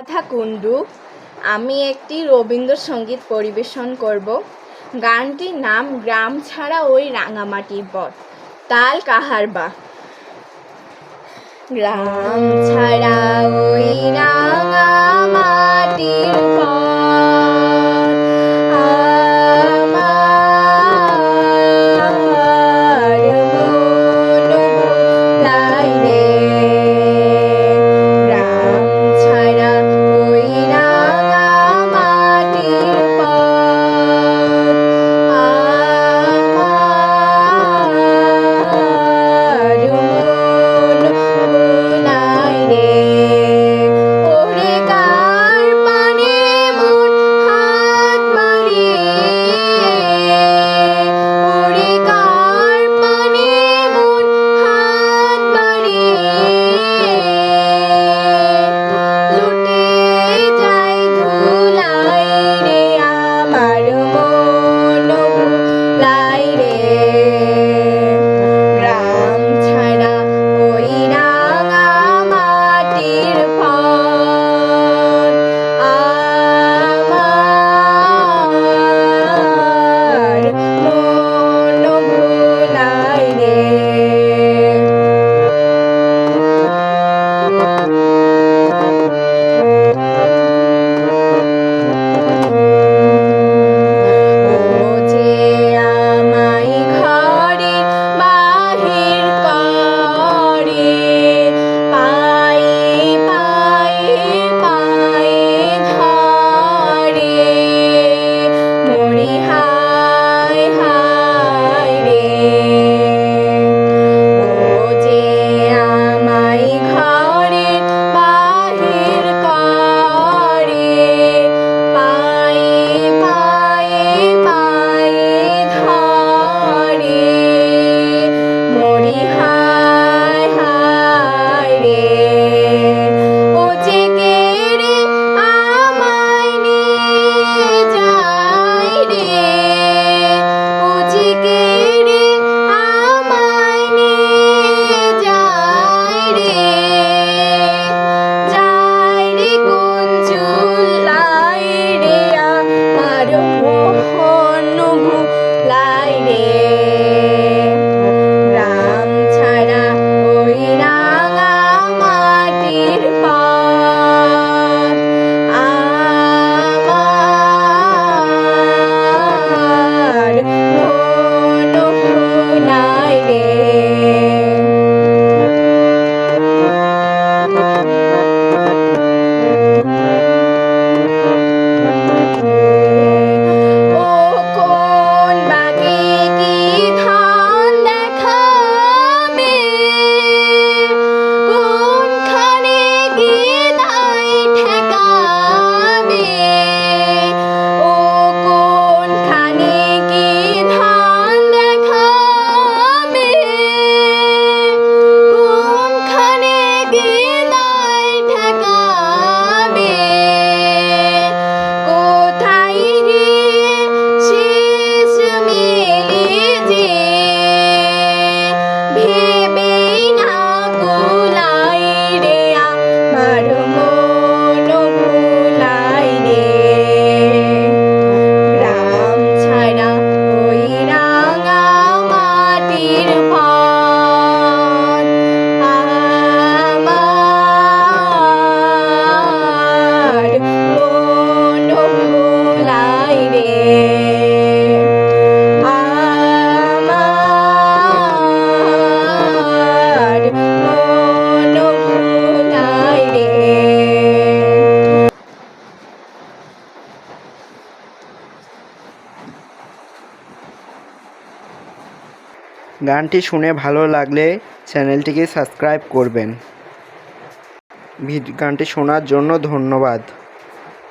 রাধা কুণ্ডু আমি একটি রবীন্দ্রসঙ্গীত পরিবেশন করব। গানটির নাম গ্রাম ছাড়া ওই রাঙামাটির পথ। তাল কাহারবা গ্রাম ছাড়া ওই রাঙামাটির পথ। গানটি শুনে ভালো লাগলে চ্যানেলটিকে সাবস্ক্রাইব করবেন। গানটি শোনার জন্য ধন্যবাদ।